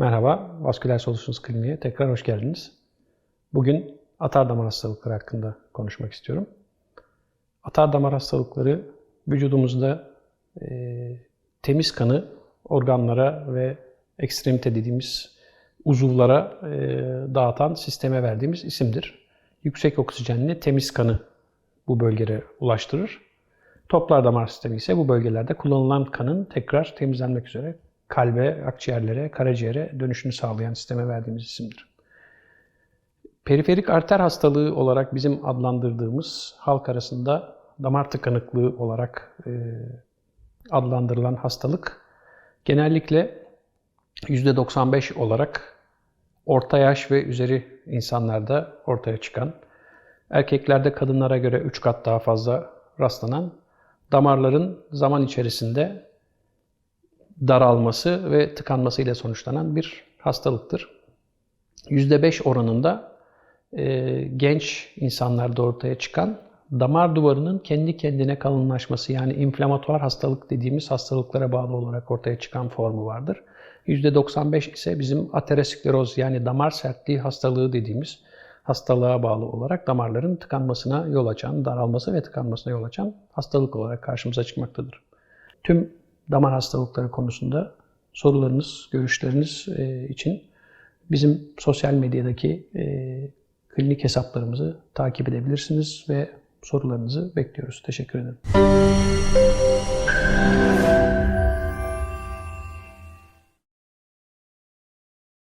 Merhaba, Vasküler Solutions Kliniğe tekrar hoş geldiniz. Bugün atar damar hastalıkları hakkında konuşmak istiyorum. Atar damar hastalıkları vücudumuzda e, temiz kanı organlara ve ekstremite dediğimiz uzuvlara e, dağıtan sisteme verdiğimiz isimdir. Yüksek oksijenli temiz kanı bu bölgelere ulaştırır. Toplar damar sistemi ise bu bölgelerde kullanılan kanın tekrar temizlenmek üzere kalbe, akciğerlere, karaciğere dönüşünü sağlayan sisteme verdiğimiz isimdir. Periferik arter hastalığı olarak bizim adlandırdığımız halk arasında damar tıkanıklığı olarak e, adlandırılan hastalık genellikle %95 olarak orta yaş ve üzeri insanlarda ortaya çıkan, erkeklerde kadınlara göre 3 kat daha fazla rastlanan damarların zaman içerisinde daralması ve tıkanması ile sonuçlanan bir hastalıktır. %5 oranında e, genç insanlarda ortaya çıkan damar duvarının kendi kendine kalınlaşması yani inflamatuar hastalık dediğimiz hastalıklara bağlı olarak ortaya çıkan formu vardır. %95 ise bizim ateroskleroz yani damar sertliği hastalığı dediğimiz hastalığa bağlı olarak damarların tıkanmasına yol açan, daralması ve tıkanmasına yol açan hastalık olarak karşımıza çıkmaktadır. Tüm damar hastalıkları konusunda sorularınız, görüşleriniz e, için bizim sosyal medyadaki e, klinik hesaplarımızı takip edebilirsiniz ve sorularınızı bekliyoruz. Teşekkür ederim.